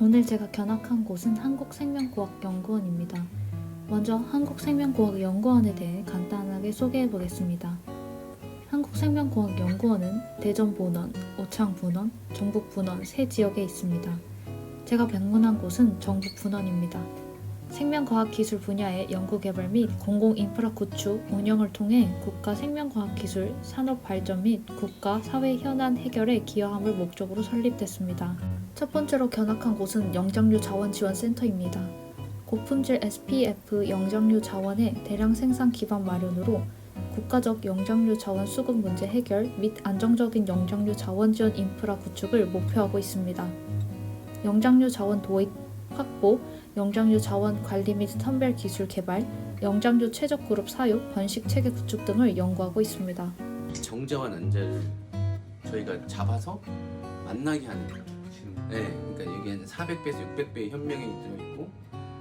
오늘 제가 견학한 곳은 한국생명과학연구원입니다. 먼저 한국생명과학연구원에 대해 간단하게 소개해 보겠습니다. 한국생명과학연구원은 대전 본원, 오창 본원, 경북 본원 세 지역에 있습니다. 제가 방문한 곳은 전북 본원입니다. 생명과학기술 분야의 연구개발 및 공공인프라 구축, 운영을 통해 국가 생명과학기술 산업 발전 및 국가 사회 현안 해결에 기여함을 목적으로 설립됐습니다. 첫 번째로 견학한 곳은 영장류 자원 지원 센터입니다. 고품질 SPF 영장류 자원의 대량 생산 기반 마련으로 국가적 영장류 자원 수급 문제 해결 및 안정적인 영장류 자원 지원 인프라 구축을 목표하고 있습니다. 영장류 자원 도입, 확보, 영장류 자원 관리 및 선별 기술 개발, 영장류 최적 그룹 사육, 번식 체계 구축 등을 연구하고 있습니다. 이 정자와 난자를 저희가 잡아서 만나게 하는 지금 네, 그러니까 여기에는 400배에서 600배의 현명이 들어있고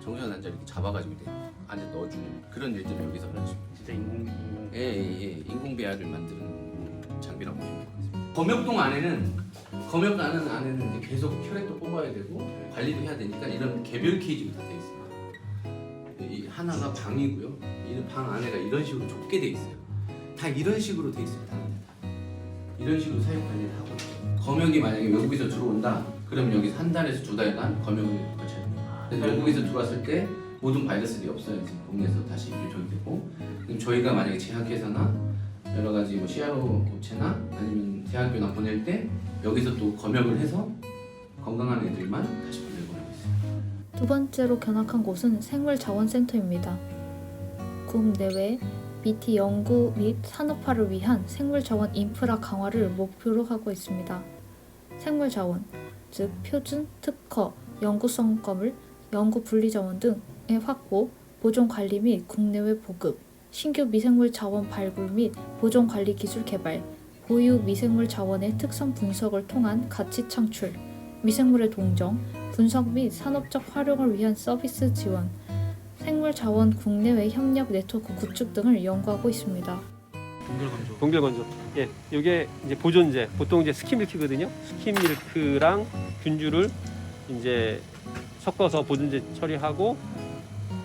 정자와 난자를 이렇게 잡아가지고 이제 안에 넣어주는 그런 일들을 여기서 하는 진짜 인공 예, 예, 예. 인공 배아를 만드는 장비라고 보시면 될것 같습니다. 검역동 안에는 검역 안은 안에는 이제 계속 혈액도 뽑아야 되고 관리도 해야 되니까 이런 개별 케이지로 다 돼 있습니다. 이 하나가 방이고요. 이방 안에가 이런 식으로 좁게 돼 있어요. 다 이런 식으로 돼 있습니다. 이런 식으로 사육 관리를 하고 있어요. 검역이 만약에 외국에서 들어온다, 그럼 여기서 한 달에서 두 달간 검역을 거쳐야 돼요. 그래서 외국에서 들어왔을 때 모든 바이러스들이 없어야지 국내에서 다시 유통이 되고 그럼 저희가 만약에 제약회사나 여러 가지 뭐 CRO 업체나 아니면 대학교나 보낼 때 여기서 또 검역을 해서 건강한 애들만 다시 보내보내고 있어요. 두 번째로 견학한 곳은 생물자원센터입니다. 국 내외 BT 연구 및 산업화를 위한 생물자원 인프라 강화를 목표로 하고 있습니다. 생물자원, 즉 표준, 특허, 연구성 건물, 연구 분리자원 등의 확보, 보존 관리 및 국내외 보급, 신규 미생물 자원 발굴 및 보존 관리 기술 개발, 보유 미생물 자원의 특성 분석을 통한 가치 창출, 미생물의 동정, 분석 및 산업적 활용을 위한 서비스 지원, 생물 자원 국내외 협력 네트워크 구축 등을 연구하고 있습니다. 동결 건조. 동결 건조. 예, 이게 이제 보존제. 보통 이제 스킨밀크거든요. 스킨밀크랑 균주를 이제 섞어서 보존제 처리하고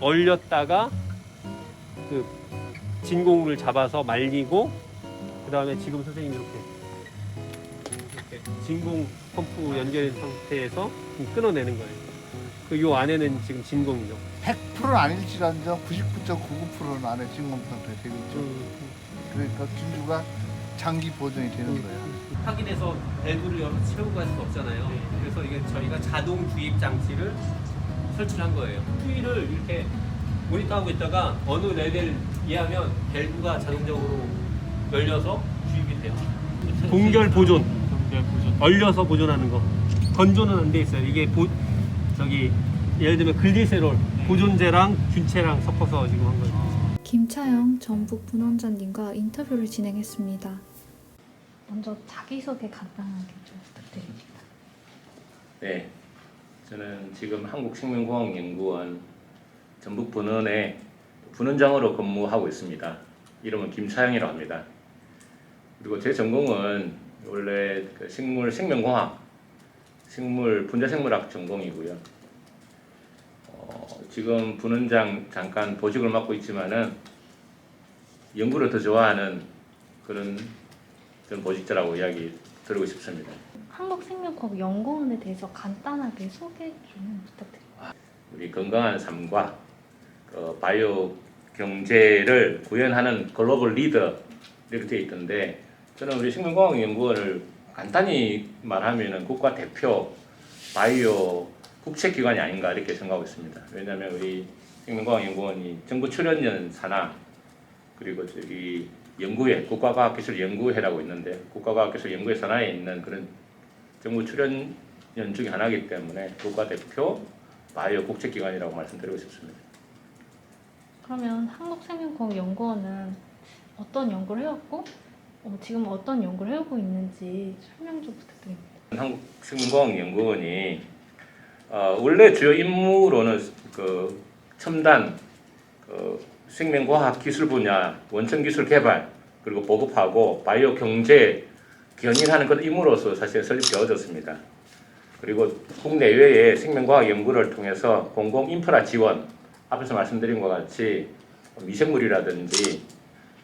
얼렸다가 그 진공을 잡아서 말리고 그 다음에 지금 선생님이 이렇게 이렇게 진공 펌프 연결된 상태에서 끊어내는 거예요. 그 요 안에는 지금 진공이죠. 100%는 아닐지언정 99.99%는 안에 진공 상태가 되고 있죠. 음, 그러니까 균주가 장기 보존이 되는 거예요. 확인해서 밸브를 열어서 채우고 갈 수 없잖아요. 그래서 이게 저희가 자동 주입 장치를 설치를 한 거예요. 수위를 이렇게 모니터하고 있다가 어느 레벨 이하면 밸브가 자동적으로 열려서 주입이 돼요. 동결 보존, 동결 보존. 얼려서 보존하는 거. 건조는 안 돼 있어요. 이게 보, 저기 예를 들면 글리세롤 보존제랑 균체랑 섞어서 지금 한 거예요. 김차영 전북 분원장님과 인터뷰를 진행했습니다. 먼저 자기소개 간단하게 좀 부탁드립니다. 네, 저는 지금 한국생명공학연구원 전북 분원에 분원장으로 근무하고 있습니다. 이름은 김차영이라고 합니다. 그리고 제 전공은 원래 그 식물 생명공학, 식물 분자생물학 전공이고요. 어, 지금 분원장 잠깐 보직을 맡고 있지만은 연구를 더 좋아하는 그런 전 보직자라고 이야기 드리고 싶습니다. 한국생명과학 연구원에 대해서 간단하게 소개 좀 부탁드립니다. 우리 건강한 삶과 그 바이오 경제를 구현하는 글로벌 리더 이렇게 되어 있던데 저는 우리 식물공학연구원을 간단히 말하면은 국가 대표 바이오 국책기관이 아닌가 이렇게 생각하고 있습니다. 왜냐하면 우리 식물공학연구원이 정부 출연연 산하 그리고 저기 연구회 국가과학기술연구회라고 있는데 국가과학기술연구회 산하에 있는 그런 정부 출연연 중에 하나이기 때문에 국가 대표 바이오 국책기관이라고 말씀드리고 싶습니다. 그러면 한국생명과학연구원은 어떤 연구를 해왔고 어, 지금 어떤 연구를 해오고 있는지 설명 좀 부탁드립니다. 한국생명과학연구원이 어, 원래 주요 임무로는 그 첨단 그 생명과학 기술 분야 원천 기술 개발 그리고 보급하고 바이오 경제 견인하는 것 임무로서 사실 설립되어졌습니다. 그리고 국내외의 생명과학 연구를 통해서 공공 인프라 지원 앞에서 말씀드린 것 같이 미생물이라든지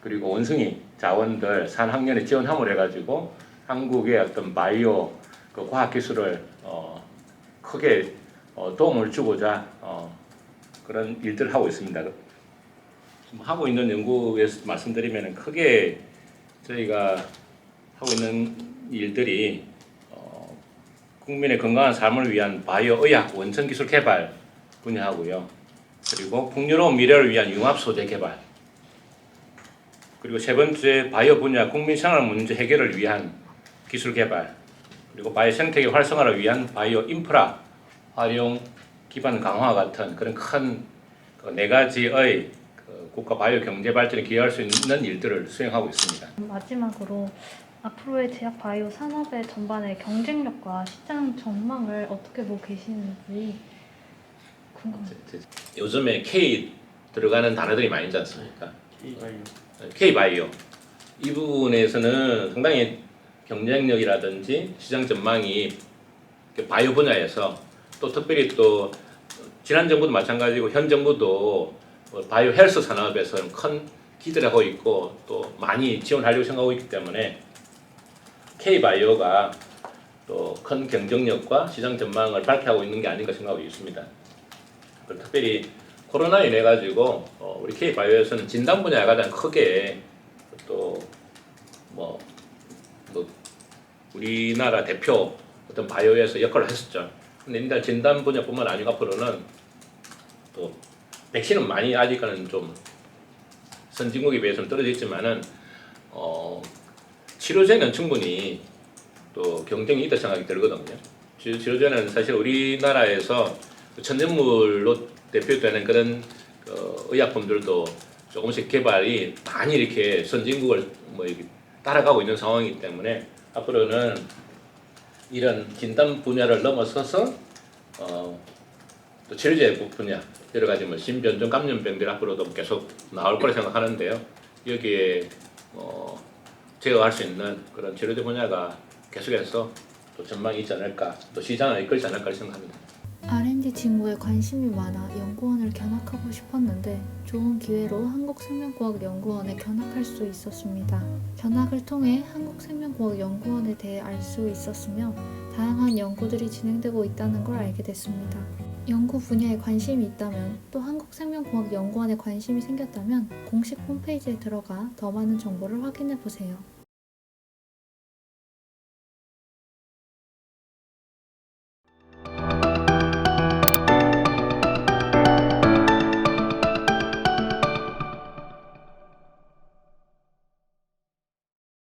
그리고 원숭이 자원들 산학년에 지원함을 해가지고 한국의 어떤 바이오 그 과학 기술을 어, 크게 어, 도움을 주고자 어, 그런 일들을 하고 있습니다. 하고 있는 연구에서 말씀드리면 크게 저희가 하고 있는 일들이 어, 국민의 건강한 삶을 위한 바이오 의학 원천 기술 개발 분야하고요. 그리고 풍요로운 미래를 위한 융합 소재 개발. 그리고 세 번째 바이오 분야 국민 생활 문제 해결을 위한 기술 개발. 그리고 바이오 생태계 활성화를 위한 바이오 인프라 활용 기반 강화 같은 그런 큰 네 가지의 그 국가 바이오 경제 발전에 기여할 수 있는 일들을 수행하고 있습니다. 마지막으로 앞으로의 제약 바이오 산업의 전반의 경쟁력과 시장 전망을 어떻게 보고 계시는지 요즘에 K 들어가는 단어들이 많이 있지 않습니까? K바이오. K 바이오 이 부분에서는 상당히 경쟁력이라든지 시장 전망이 그 바이오 분야에서 또 특별히 또 지난 정부도 마찬가지고 현 정부도 뭐 바이오 헬스 산업에서 큰 기대를 하고 있고 또 많이 지원하려고 생각하고 있기 때문에 K 바이오가 또 큰 경쟁력과 시장 전망을 발표하고 있는 게 아닌가 생각하고 있습니다. 특별히 코로나 인해 가지고 어, 우리 K 바이오에서는 진단 분야가 가장 크게 또뭐 뭐 우리나라 대표 어떤 바이오에서 역할을 했었죠. 근데 일단 진단 분야뿐만 아니고 앞으로는 또 백신은 많이 아직은 좀 선진국에 비해서는 떨어져 있지만은 어, 치료제는 충분히 또 경쟁이 있다 생각이 들거든요. 치- 치료제는 사실 우리나라에서 천연물로 대표되는 그런 어, 의약품들도 조금씩 개발이 많이 이렇게 선진국을 뭐 이렇게 따라가고 있는 상황이기 때문에 앞으로는 이런 진단 분야를 넘어서서 어, 또 치료제 분야 여러 가지 뭐 신변종 감염병들 앞으로도 계속 나올 거라 생각하는데요. 여기에 어, 제어할 수 있는 그런 치료제 분야가 계속해서 또 전망이 있지 않을까, 또 시장을 이끌지 않을까 생각합니다. R&D 직무에 관심이 많아 연구원을 견학하고 싶었는데 좋은 기회로 한국생명과학연구원에 견학할 수 있었습니다. 견학을 통해 한국생명과학연구원에 대해 알 수 있었으며 다양한 연구들이 진행되고 있다는 걸 알게 됐습니다. 연구 분야에 관심이 있다면 또 한국생명과학연구원에 관심이 생겼다면 공식 홈페이지에 들어가 더 많은 정보를 확인해 보세요.